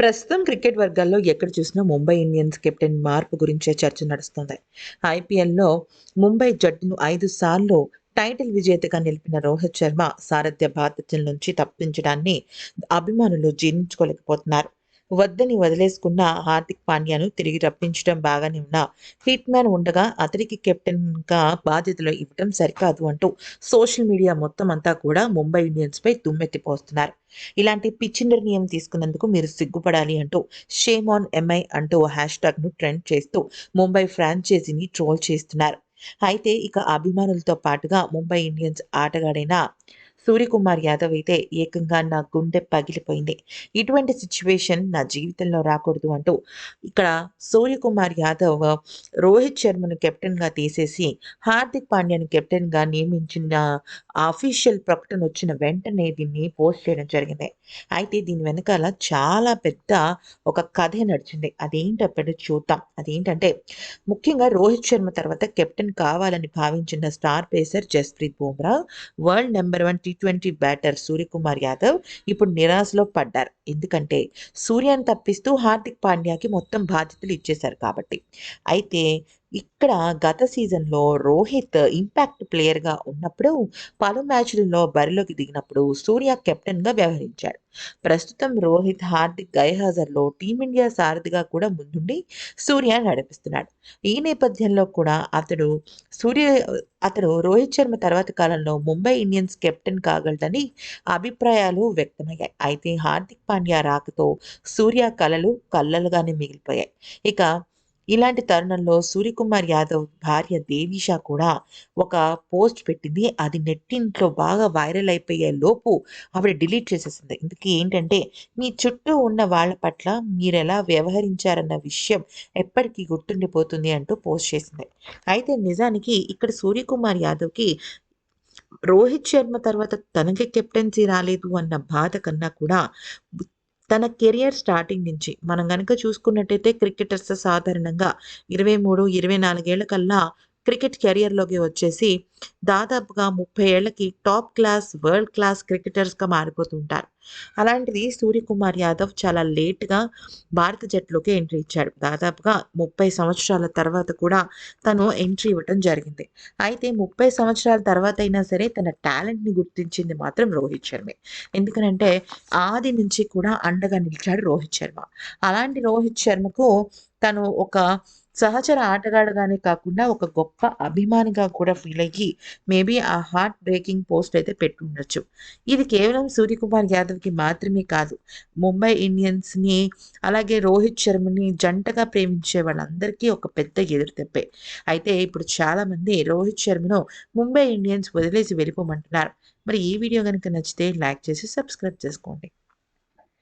ప్రస్తుతం క్రికెట్ వర్గాల్లో ఎక్కడ చూసినా ముంబై ఇండియన్స్ కెప్టెన్ మార్పు గురించే చర్చ నడుస్తుంది. ఐపీఎల్లో ముంబై జట్టును ఐదు సార్లు టైటిల్ విజేతగా నిలిపిన రోహిత్ శర్మ సారథ్య బాధ్యతల నుంచి తప్పించడాన్ని అభిమానులు జీర్ణించుకోలేకపోతున్నారు. వద్దని వదిలేసుకున్న హార్దిక్ పాండ్యాను తిరిగి రప్పించడం బాగానే ఉన్న. హిట్ మ్యాన్ ఉండగా అతడికి కెప్టెన్గా బాధ్యతలు ఇవ్వడం సరికాదు అంటూ సోషల్ మీడియా మొత్తం అంతా కూడా ముంబై ఇండియన్స్పై దుమ్మెత్తిపోస్తున్నారు. ఇలాంటి పిచ్చి నిర్ణయం తీసుకున్నందుకు మీరు సిగ్గుపడాలి అంటూ షేమ్ ఆన్ ఎంఐ అంటూ హ్యాష్ ట్యాగ్ను ట్రెండ్ చేస్తూ ముంబై ఫ్రాంచైజీని ట్రోల్ చేస్తున్నారు. అయితే ఇక అభిమానులతో పాటుగా ముంబై ఇండియన్స్ ఆటగాడైన సూర్యకుమార్ యాదవ్ అయితే ఏకంగా నా గుండె పగిలిపోయింది. ఇటువంటి సిచ్యువేషన్ నా జీవితంలో రాకూడదు అంటూ ఇక్కడ సూర్యకుమార్ యాదవ్ రోహిత్ శర్మను కెప్టెన్గా తీసేసి హార్దిక్ పాండ్యాను కెప్టెన్గా నియమించిన అఫీషియల్ ప్రకటన వచ్చిన వెంటనే దీన్ని పోస్ట్ చేయడం జరిగింది. అయితే దీని వెనకాల చాలా పెద్ద ఒక కథ నడిచింది. అదేంటప్పుడు చూద్దాం. అదేంటంటే ముఖ్యంగా రోహిత్ శర్మ తర్వాత కెప్టెన్ కావాలని భావించిన star pacer Jasprit Bumrah world number one T twenty batter Suryakumar Yadav ఇప్పుడు నిరాశలో పడ్డారు. ఎందుకంటే సూర్యని తప్పిస్తూ హార్దిక్ పాండ్యాకి మొత్తం బాధ్యతలు ఇచ్చేశారు కాబట్టి. అయితే ఇక్కడ గత సీజన్లో రోహిత్ ఇంపాక్ట్ ప్లేయర్గా ఉన్నప్పుడు పలు మ్యాచ్లలో బరిలోకి దిగినప్పుడు సూర్య కెప్టెన్గా వ్యవహరించాడు. ప్రస్తుతం రోహిత్ హార్దిక్ గైహాజర్లో టీమిండియా సారథిగా కూడా ముందుండి సూర్య నడిపిస్తున్నాడు. ఈ నేపథ్యంలో కూడా అతడు సూర్య అతడు రోహిత్ శర్మ తర్వాత కాలంలో ముంబై ఇండియన్స్ కెప్టెన్ కాగలడని అభిప్రాయాలు వ్యక్తమయ్యాయి. అయితే హార్దిక్ పాండ్యా రాకతో సూర్య కలలు కళ్ళలుగానే మిగిలిపోయాయి. ఇక ఇలాంటి తరుణంలో సూర్యకుమార్ యాదవ్ భార్య దేవిషా కూడా ఒక పోస్ట్ పెట్టింది. అది నెట్టింట్లో బాగా వైరల్ అయిపోయే లోపు ఆవిడ డిలీట్ చేసేసింది. ఇందుకు ఏంటంటే మీ చుట్టూ ఉన్న వాళ్ళ పట్ల మీరు ఎలా వ్యవహరించారన్న విషయం ఎప్పటికీ గుర్తుండిపోతుంది అంటూ పోస్ట్ చేసింది. అయితే నిజానికి ఇక్కడ సూర్యకుమార్ యాదవ్కి రోహిత్ శర్మ తర్వాత తనకి కెప్టెన్సీ రాలేదు అన్న బాధ కన్నా కూడా తన కెరియర్ స్టార్టింగ్ నుంచి మనం కనుక చూసుకున్నట్టయితే క్రికెటర్స్ సాధారణంగా ఇరవై మూడు ఇరవై నాలుగేళ్ళ కల్లా క్రికెట్ కెరియర్లోకి వచ్చేసి దాదాపుగా ముప్పై ఏళ్ళకి టాప్ క్లాస్ వరల్డ్ క్లాస్ క్రికెటర్స్గా మారిపోతుంటారు. అలాంటిది సూర్యకుమార్ యాదవ్ చాలా లేట్గా భారత జట్టులోకి ఎంట్రీ ఇచ్చాడు. దాదాపుగా ముప్పై సంవత్సరాల తర్వాత కూడా తను ఎంట్రీ ఇవ్వటం జరిగింది. అయితే ముప్పై సంవత్సరాల తర్వాత అయినా సరే తన టాలెంట్ని గుర్తించింది మాత్రం రోహిత్ శర్మే. ఎందుకనంటే ఆది నుంచి కూడా అండగా నిలిచాడు రోహిత్ శర్మ. అలాంటి రోహిత్ శర్మకు తను ఒక సహచర ఆటగాడుగానే కాకుండా ఒక గొప్ప అభిమానిగా కూడా ఫీల్ అయ్యి మేబీ ఆ హార్ట్ బ్రేకింగ్ పోస్ట్ అయితే పెట్టుండొచ్చు. ఇది కేవలం సూర్యకుమార్ యాదవ్కి మాత్రమే కాదు ముంబై ఇండియన్స్ని అలాగే రోహిత్ శర్మని జంటగా ప్రేమించే వాళ్ళందరికీ ఒక పెద్ద ఎదురుతెప్పే అయితే ఇప్పుడు చాలామంది రోహిత్ శర్మను ముంబై ఇండియన్స్ వదిలేసి వెళ్ళిపోమంటున్నారు. మరి ఈ వీడియో కనుక నచ్చితే లైక్ చేసి సబ్స్క్రైబ్ చేసుకోండి.